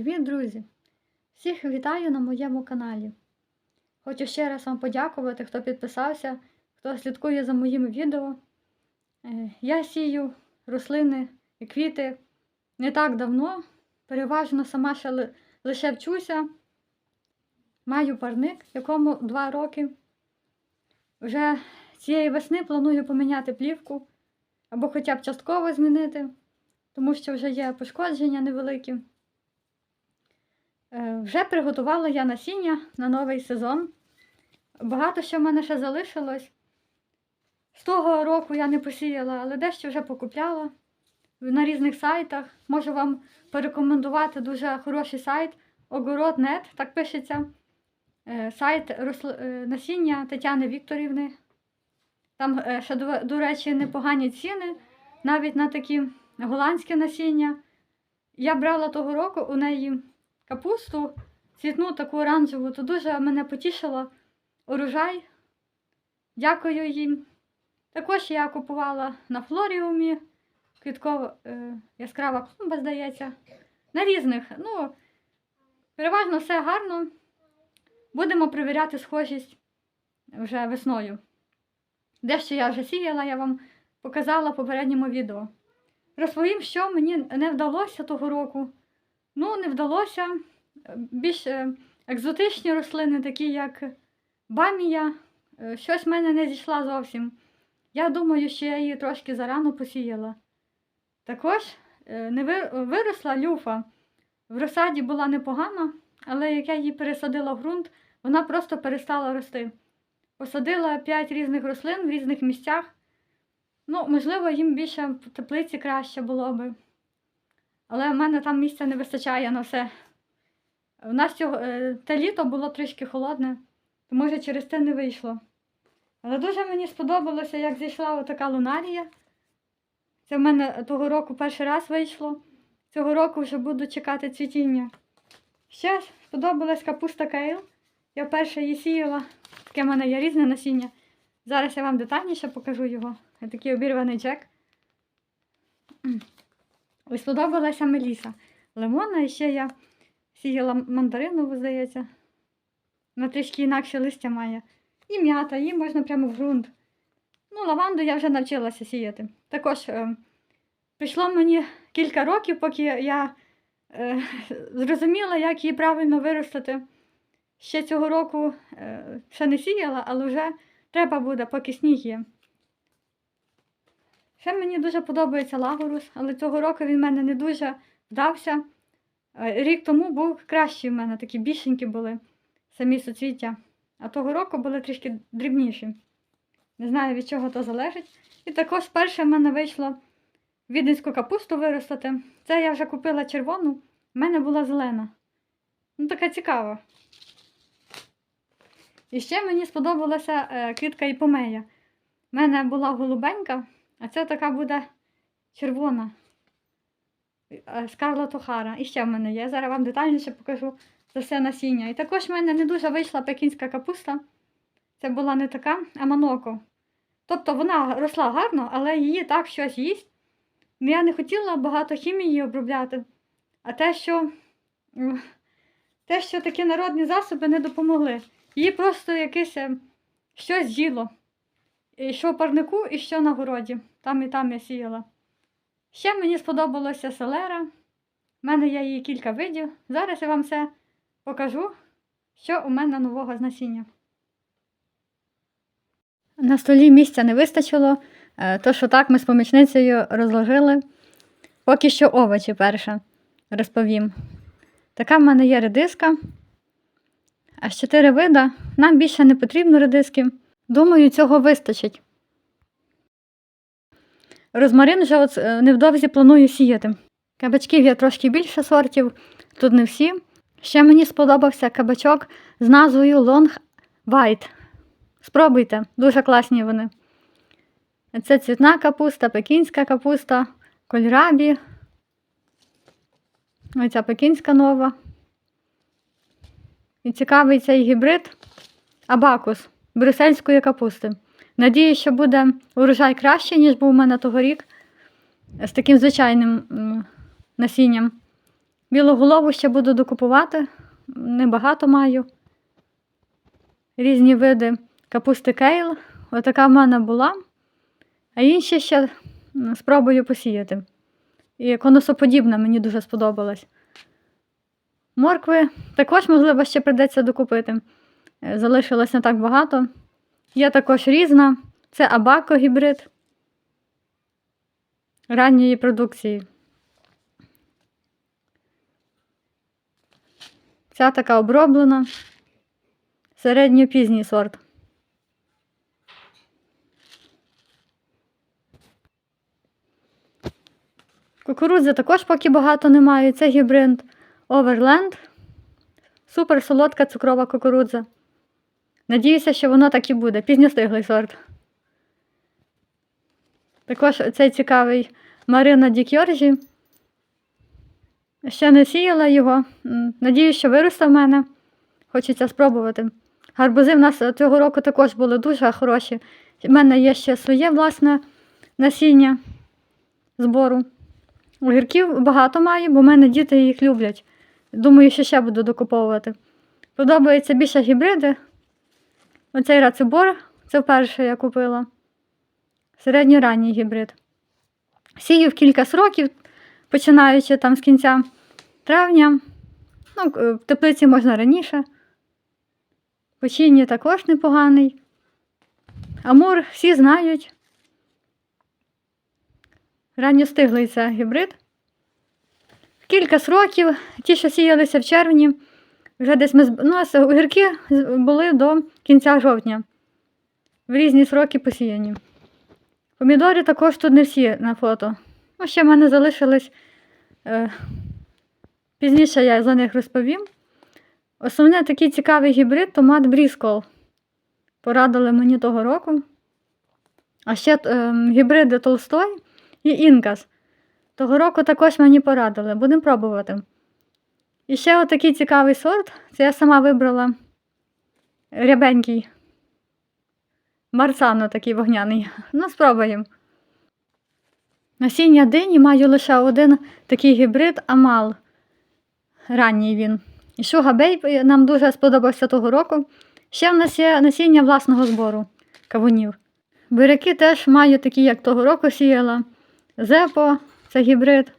Привіт, друзі! Всіх вітаю на моєму каналі. Хочу ще раз вам подякувати, хто підписався, хто слідкує за моїми відео. Е, Я сію рослини і квіти не так давно, переважно сама ще лише вчуся. Маю парник, якому 2 роки. Вже цієї весни планую поміняти плівку або хоча б частково змінити, тому що вже є пошкодження невеликі. Е, Вже приготувала я насіння на новий сезон. Багато що в мене ще залишилось. З того року я не посіяла, але дещо вже покупляла на різних сайтах. Можу вам порекомендувати дуже хороший сайт Огород.нет, так пишеться. Е, Сайт е, насіння Тетяни Вікторівни. Там ще, до, речі, непогані ціни, навіть на такі голландське насіння. Я брала того року у неї капусту, цвітну таку оранжеву, то дуже мене потішило урожай. Дякую їм. Також я купувала на флоріумі квіткова е, яскрава клумба, здається. На різних. Ну, переважно все гарно. Будемо перевіряти схожість вже весною. Дещо я вже сіяла, я вам показала в попередньому відео. Розповім, що мені не вдалося того року. Ну, не вдалося. Більш е, екзотичні рослини, такі як бамія, е, щось в мене не зійшла зовсім. Я думаю, що я її трошки зарано посіяла. Також е, не виросла люфа. В розсаді була непогана, але як я її пересадила в ґрунт, вона просто перестала рости. Посадила 5 різних рослин в різних місцях. Ну, можливо, їм більше в теплиці краще було би. Але в мене там місця не вистачає на все. У нас цього, е, те літо було трішки холодне, то може через те не вийшло. Але дуже мені сподобалося, як зійшла отака лунарія. Це в мене того року перший раз вийшло. Цього року вже буду чекати цвітіння. Ще сподобалась капуста кейл. Я вперше її сіяла. Таке в мене є різне насіння. Зараз я вам детальніше покажу його. Такий обірваний чек. І сподобалася меліса. Лимона і ще я сіяла мандаринову, здається. Вона трішки інакше листя має. І м'ята, її можна прямо в ґрунт. Ну, лаванду я вже навчилася сіяти. Також е, прийшло мені кілька років, поки я е, зрозуміла, як її правильно виростити. Ще цього року е, ще не сіяла, але вже треба буде, поки сніг є. Ще мені дуже подобається лагорус, але цього року він в мене не дуже вдався. Е, Рік тому був кращий в мене, такі більшенькі були самі суцвіття. А того року були трішки дрібніші. Не знаю, від чого то залежить. І також перше в мене вийшло віденську капусту виростити. Це я вже купила червону, в мене була зелена. Ну, така цікава. І ще мені сподобалася е, квітка іпомея. У мене була голубенька, а це така буде червона. Скарлет Охара. І ще в мене є. Зараз вам детальніше покажу це все насіння. І також в мене не дуже вийшла пекінська капуста. Це була не така, а маноко. Тобто вона росла гарно, але її так щось їсть. Ну, Я не хотіла багато хімії обробляти. А те, що те, що такі народні засоби не допомогли. Її просто якесь е, щось з'їло. І що в парнику, і що на городі. Там і там я сіяла. Ще мені сподобалася селера. У мене є її кілька видів. Зараз я вам все покажу, що у мене нового з насіння. На столі місця не вистачило, е, то що так ми з помічницею розложили. Поки що овочі перше розповім. Така в мене є редиска. Аж чотири вида. Нам більше не потрібно редиски. Думаю, цього вистачить. Розмарин вже е, невдовзі планую сіяти. Кабачків є трошки більше сортів, тут не всі. Ще мені сподобався кабачок з назвою Long White. Спробуйте, дуже класні вони. Це цвітна капуста, пекінська капуста, кольрабі. Оця пекінська нова. І цікавий цей гібрид абакус брюссельської капусти. Надію, що буде урожай краще, ніж був у мене тогорік з таким звичайним насінням. Білоголову ще буду докупувати, небагато маю. Різні види капусти кейл. Отака в мене була. А інші ще спробую посіяти. І конусоподібна мені дуже сподобалась. Моркви також, можливо, ще прийдеться докупити. Е, Залишилось не так багато. Є також різна. Це абако гібрид ранньої продукції. Ця така оброблена. Середньопізній сорт. Кукурудзи також поки багато немає. Це гібрид Overland. Супер солодка цукрова кукурудза. Надіюся, що воно так і буде. Пізньостиглий сорт. Також цей цікавий Марина Дікьоржі. Ще не сіяла його. Надіюсь, що виросте в мене. Хочеться спробувати. Гарбузи в нас цього року також були дуже хороші. У мене є ще своє власне насіння збору. Огірків багато маю, бо в мене діти їх люблять. Думаю, що ще буду докуповувати. Подобаються більше гібриди. Оцей рацибор, це вперше я купила. Середньоранній гібрид. Сію в кілька сроків, починаючи там з кінця травня. Ну, е, в теплиці можна раніше. Печінні також непоганий. Амур всі знають. Ранньостиглий це гібрид. В кілька сроків, ті, що сіялися в червні, вже десь ми зб- у нас огірки були до кінця жовтня. В різні сроки посіяні. Помідори також тут не всі на фото. Ну, ще в мене залишились. Е, пізніше я за них розповім. Основне такий цікавий гібрид томат Бріскол. Порадили мені того року. А ще е, гібриди Толстой і Інкас. Того року також мені порадили. Будемо пробувати. І ще отакий цікавий сорт. Це я сама вибрала рябенький. Марсано такий вогняний. Ну, спробуємо. Насіння дині маю лише один такий гібрид Амал. Ранній він. І Шуга Бейб нам дуже сподобався того року. Ще в нас є насіння власного збору кавунів. Буряки теж маю такі, як того року сіяла. Зепо це гібрид.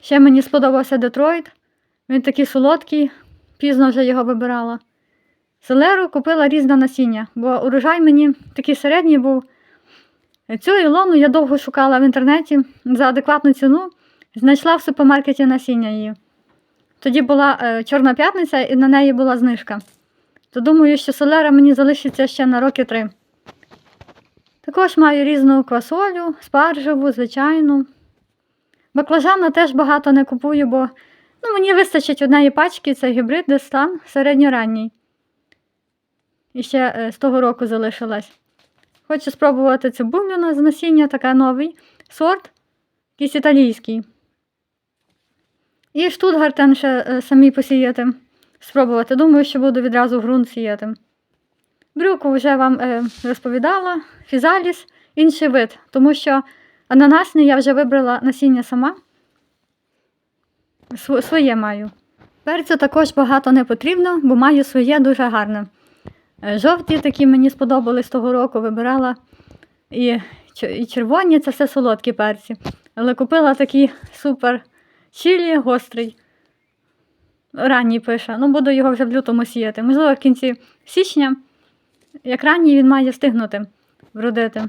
Ще мені сподобався Детройт. Він такий солодкий, пізно вже його вибирала. Селеру купила різне насіння, бо урожай мені такий середній був. Цю ілону я довго шукала в інтернеті за адекватну ціну, знайшла в супермаркеті насіння її. Тоді була е, Чорна п'ятниця і на неї була знижка. То думаю, що селера мені залишиться ще на роки три. Також маю різну квасолю, спаржеву, звичайну. Баклажана теж багато не купую, бо ну, мені вистачить однієї пачки, це гібрид Дестан середньоранній. І ще е, з того року залишилась. Хочу спробувати цибулю з насіння, така новий сорт, якийсь італійський. І штутгартен ще е, самі посіяти, спробувати. Думаю, що буду відразу ґрунт сіяти. Брюку вже вам е, розповідала, фізаліс, інший вид, тому що ананасний я вже вибрала насіння сама. Св- Своє маю. Перцю також багато не потрібно, бо маю своє дуже гарне. Е, Жовті такі мені сподобались того року, вибирала і, і червоні це все солодкі перці. Але купила такий супер чилі гострий. Ранній пише. Ну, буду його вже в лютому сіяти. Можливо, в кінці січня, як ранній, він має встигнути вродити.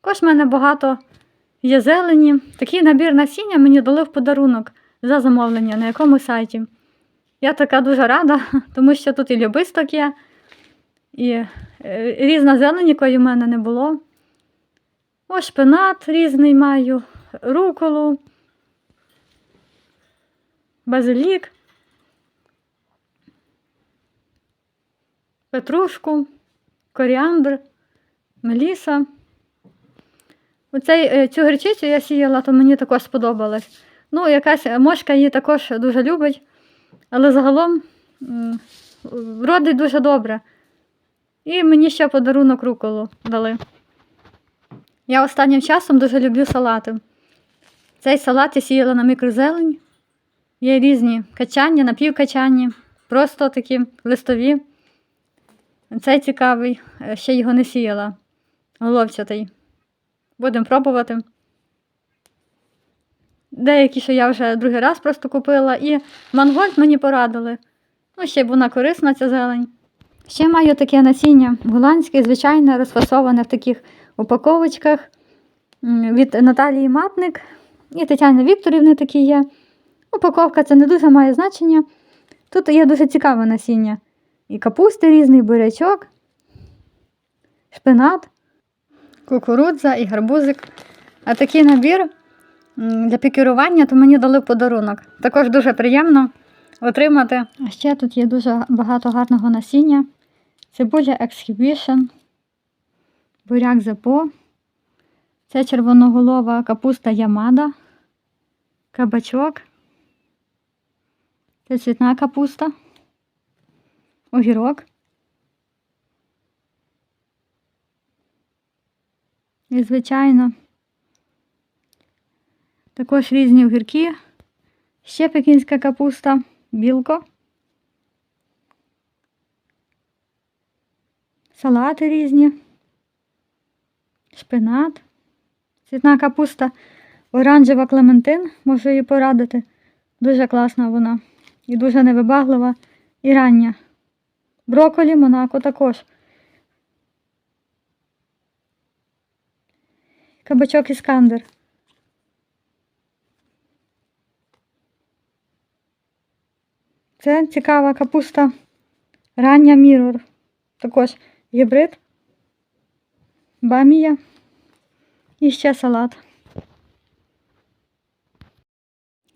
Також в мене багато є зелені. Такий набір насіння мені дали в подарунок за замовлення на якому сайті. Я така дуже рада, тому що тут і любисток є, і е, різна зелень, якої в мене не було. Ось шпинат різний маю, руколу, базилік, петрушку, коріандр, меліса. Оцей, е, цю гречицю я сіяла, то мені також сподобалось. Ну, якась мошка її також дуже любить, але загалом родить дуже добре. І мені ще подарунок руколу дали. Я останнім часом дуже люблю салати. Цей салат я сіяла на мікрозелень. Є різні качання, напівкачання, просто такі листові. Цей цікавий, е, ще його не сіяла. Головчатий. Будемо пробувати. Деякі, що я вже другий раз просто купила, і мангольд мені порадили. Ну, ще б вона корисна, ця зелень. Ще маю таке насіння голландське, звичайне, розфасоване в таких упаковочках від Наталії Матник і Тетяни Вікторівни такі є. Упаковка це не дуже має значення. Тут є дуже цікаве насіння. І капусти різний, бурячок, шпинат, кукурудза і гарбузик. А такий набір для пікірування то мені дали в подарунок. Також дуже приємно отримати. А ще тут є дуже багато гарного насіння. Цибуля Exhibition, буряк Зепо. Це червоноголова капуста Ямада, кабачок. Це цвітна капуста, огірок. І, звичайно, також різні огірки, ще пекінська капуста, білко, салати різні, шпинат, цвітна капуста, оранжева клементин, можу її порадити. Дуже класна вона. І дуже невибаглива. І рання. Броколі, Монако також. Кабачок іскандер. Це цікава капуста. Рання мірор. Також гібрид, бамія і ще салат.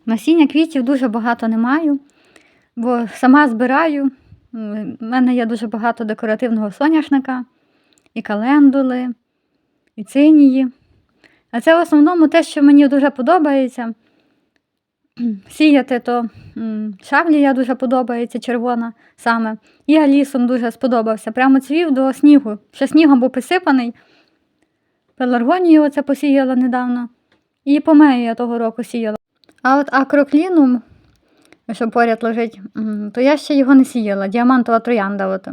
Насіння квітів дуже багато не маю, бо сама збираю. У мене є дуже багато декоративного соняшника, і календули, і цинії. А це в основному те, що мені дуже подобається. Сіяти то м, шавлія дуже подобається, червона саме. І алісон дуже сподобався. Прямо цвів до снігу. Ще снігом був присипаний. Пеларгонію оце посіяла недавно. І помею я того року сіяла. А от акроклінум, що поряд лежить, то я ще його не сіяла. Діамантова троянда. От.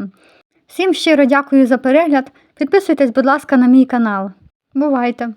Всім щиро дякую за перегляд. Підписуйтесь, будь ласка, на мій канал. Бувайте!